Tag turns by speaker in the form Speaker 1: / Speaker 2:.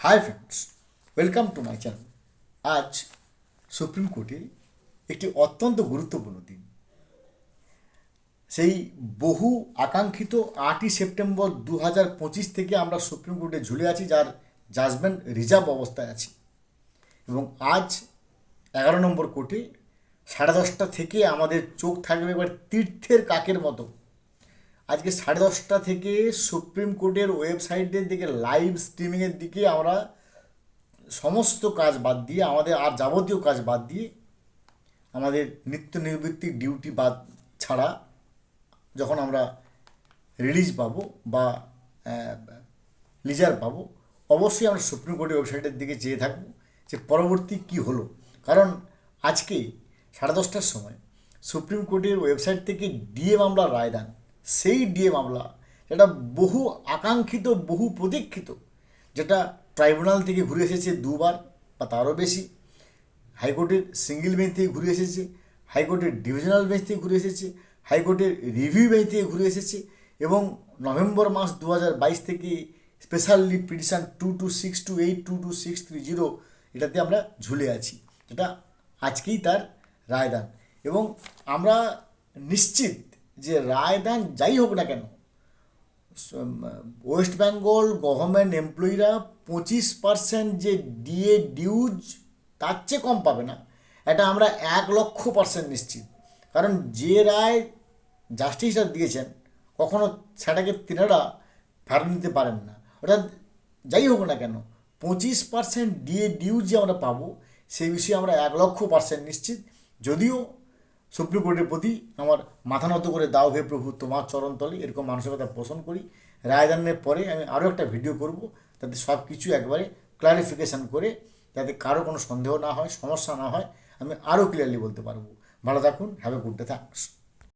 Speaker 1: Hi friends welcome to my channel আজ supreme কোর্টে একটি অত্যন্ত গুরুত্বপূর্ণ দিন। সেই বহু আকাঙ্ক্ষিত আটই সেপ্টেম্বর দু হাজার পঁচিশ থেকে আমরা সুপ্রিম কোর্টে ঝুলে আছি, যার জাজমেন্ট রিজার্ভ অবস্থায় আছি। এবং আজ এগারো নম্বর কোর্টে সাড়ে দশটা থেকে আমাদের চোখ থাকবে এবার তীর্থের কাকের মতো আজকে সাড়ে দশটা থেকে সুপ্রিম কোর্টের ওয়েবসাইটের দিকে লাইভ স্ট্রিমিংয়ের দিকে আমরা সমস্ত কাজ বাদ দিয়ে, আমাদের আর যাবতীয় কাজ বাদ দিয়ে আমাদের নিত্য নিবৃত্তি ডিউটি বাদ ছাড়া যখন আমরা রিলিজ পাবো বা লিজার পাবো, অবশ্যই আমরা সুপ্রিম কোর্টের ওয়েবসাইটের দিকে চেয়ে থাকব যে পরবর্তী কি হলো। কারণ আজকে সাড়ে দশটার সময় সুপ্রিম কোর্টের ওয়েবসাইট থেকে ডিএ মামলা রায়দান সেই ডিএ মামলা, যেটা বহু আকাঙ্ক্ষিত, বহু প্রতীক্ষিত, যেটা ট্রাইব্যুনাল থেকে ঘুরে এসেছে দুবার বা তারও বেশি, হাইকোর্টের সিঙ্গেল বেঞ্চ থেকে ঘুরে এসেছে, হাইকোর্টের ডিভিশনাল বেঞ্চ থেকে ঘুরে এসেছে, হাইকোর্টের রিভিউ বেঞ্চ থেকে ঘুরে এসেছে এবং নভেম্বর মাস দু হাজার বাইশ থেকে special petition two two six two eight, two two six three zero এটাতে আমরা ঝুলে আছি, যেটা আজকেই তার রায়দান। এবং আমরা নিশ্চিত যে রায়দান যাই হোক না কেন ওয়েস্ট বেঙ্গল গভর্নমেন্ট এমপ্লয়িরা পঁচিশ পার্সেন্ট যে ডিএ ডিউজ তার চেয়ে কম পাবে না। এটা আমরা এক লক্ষ পার্সেন্ট নিশ্চিত। কারণ যে রায় জাস্টিসরা দিয়েছেন, কখনো সেটাকে তিনারা ফেরত নিতে পারেন না। ওটা যাই হোক না কেন, পঁচিশ পার্সেন্ট ডিএ ডিউজ যে আমরা পাবো সেই বিষয়ে আমরা এক লক্ষ পার্সেন্ট নিশ্চিত। যদিও সুপ্রিম কোর্টের প্রতি আমার মাথা নত করে দাও হে প্রভু, তোমার চরণতলে এরকম মানসিকতা পোষণ করি। রায়দানের পরে আমি আরও একটা ভিডিও করব, যাতে সব কিছু একবারে ক্লারিফিকেশান করে, যাতে কারও কোনো সন্দেহ না হয়, সমস্যা না হয়, আমি আরও ক্লিয়ারলি বলতে পারব। ভালো থাকুন have a good day thanks